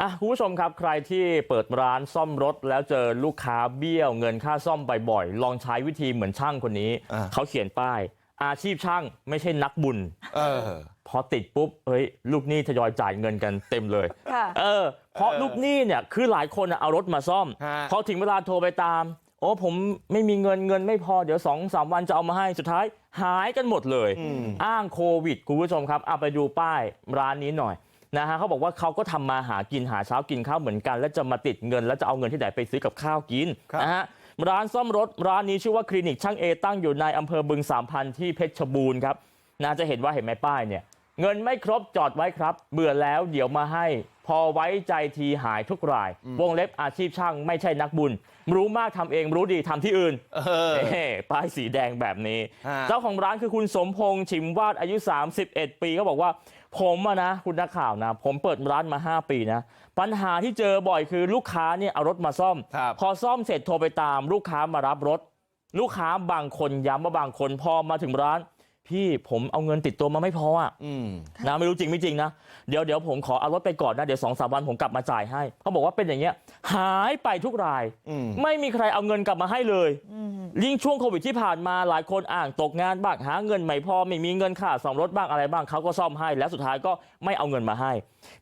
อะคุณผู้ชมครับใครที่เปิดร้านซ่อมรถแล้วเจอลูกค้าเบี้ยวเงินค่าซ่อมบ่อยๆลองใช้วิธีเหมือนช่างคนนี้อ่าเขาเขียนป้ายอาชีพช่างไม่ใช่นักบุญเออพอติดปุ๊บเฮ้ยลูกหนี้ทยอยจ่ายเงินกันเต็มเลยค่ะเออเพราะเออลูกหนี้เนี่ยคือหลายคนน่ะเอารถมาซ่อมฮะพอถึงเวลาโทรไปตามโอ้ผมไม่มีเงินเงินไม่พอเดี๋ยวสองสามวันจะเอามาให้สุดท้ายหายกันหมดเลยอืมอ้างโควิดคุณผู้ชมครับเอาไปดูป้ายร้านนี้หน่อยนะฮะ เขาบอกว่าเขาก็ทำมาหากินหาเช้ากินข้าวเหมือนกันแล้วจะมาติดเงินแล้วจะเอาเงินที่ไหนไปซื้อกับข้าวกินครับนะฮะร้านซ่อมรถร้านนี้ชื่อว่าคลินิกช่างเอตั้งอยู่ในอำเภอบึงสามพันที่เพชรบูรณ์ครับน่าจะเห็นว่าเห็นไหมป้ายเนี่ย เงินไม่ครบจอดไว้ครับเบื่อแล้วเดี๋ยวมาให้พอไว้ใจทีหายทุกรายวงเล็บอาชีพช่างไม่ใช่นักบุญ รู้มากทำเองรู้ดีทำที่อื่นเออเฮ้ป้ายสีแดงแบบนี้ฮะเจ้าของร้านคือคุณสมพงษ์ชิมวาดอายุ 31 ปีเขาบอกว่า ผมอะนะคุณนักข่าวนะ ผมเปิดร้านมา 5 ปีนะ ปัญหาที่เจอบ่อยคือลูกค้าเนี่ยเอารถมาซ่อมครับพอซ่อมเสร็จโทรไปตาม ลูกค้ามารับรถ ลูกค้าบางคนย้ำว่าบางคนพอมาถึงร้าน พี่ผมเอาเงินติดตัวมาไม่พออะอืมนะไม่รู้จริงไม่จริงนะเดี๋ยวเดี๋ยวผมขอเอารถไปก่อนนะเดี๋ยวสองสามวันผมกลับมาจ่ายให้เขาบอกว่าเป็นอย่างเงี้ยหายไปทุกรายอืมไม่มีใครเอาเงินกลับมาให้เลยอืมยิ่งช่วงโควิดที่ผ่านมาหลายคนอ่างตกงานบ้างหาเงินไม่พอไม่มีเงินค่าซ่อมรถบ้างอะไรบ้างเขาก็ซ่อมให้แล้วสุดท้ายก็ไม่เอาเงินมาให้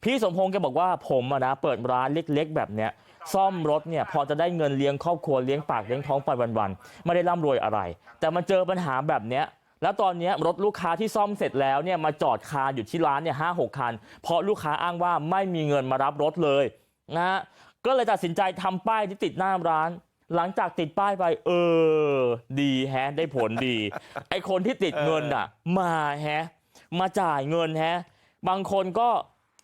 พี่สมพงษ์แกบอกว่าผมอะนะเปิดร้านเล็ก ๆ แบบเนี้ยซ่อมรถเนี่ยพอจะได้เงินเลี้ยงครอบครัวเลี้ยงปากเลี้ยงท้องไปวันๆไม่ได้ร่ำรวยอะไร แต่มาเจอปัญหาแบบเนี้ย แล้วตอนนี้รถลูกค้าที่ซ่อมเสร็จแล้วเนี่ยมาจอดคาอยู่ที่ร้านเนี่ยห้าหกคันเพราะลูกค้าอ้างว่าไม่มีเงินมารับรถเลยนะฮะก็เลยตัดสินใจทำป้ายที่ติดหน้าร้านหลังจากติดป้ายไปเออดีแฮะได้ผลดีไอคนที่ติดเงินอะมาแฮะมาจ่ายเงินแฮะบางคนก็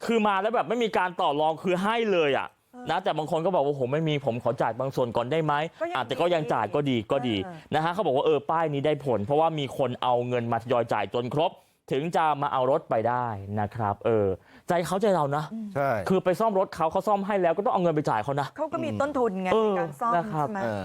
คือมาแล้วแบบไม่มีการต่อรองคือให้เลยอะ นะแต่บางคนก็บอกว่าผมไม่มีผมขอจ่ายบางส่วนก่อนได้ไหมก็ยังอะแต่ก็ยังจ่ายก็ดีก็ดีเออนะฮะเขาบอกว่าเออป้ายนี้ได้ผล เพราะว่ามีคนเอาเงินมาทยอยจ่ายจนครบ ถึงจะมาเอารถไปได้นะครับ เออ ใจเขาใจเรานะใช่คือไปซ่อมรถเขาเขาซ่อมให้แล้วก็ต้องเอาเงินไปจ่ายเขานะเขาก็มีต้นทุนไงเอในอการซ่อมนะครับใช่ไหมเออ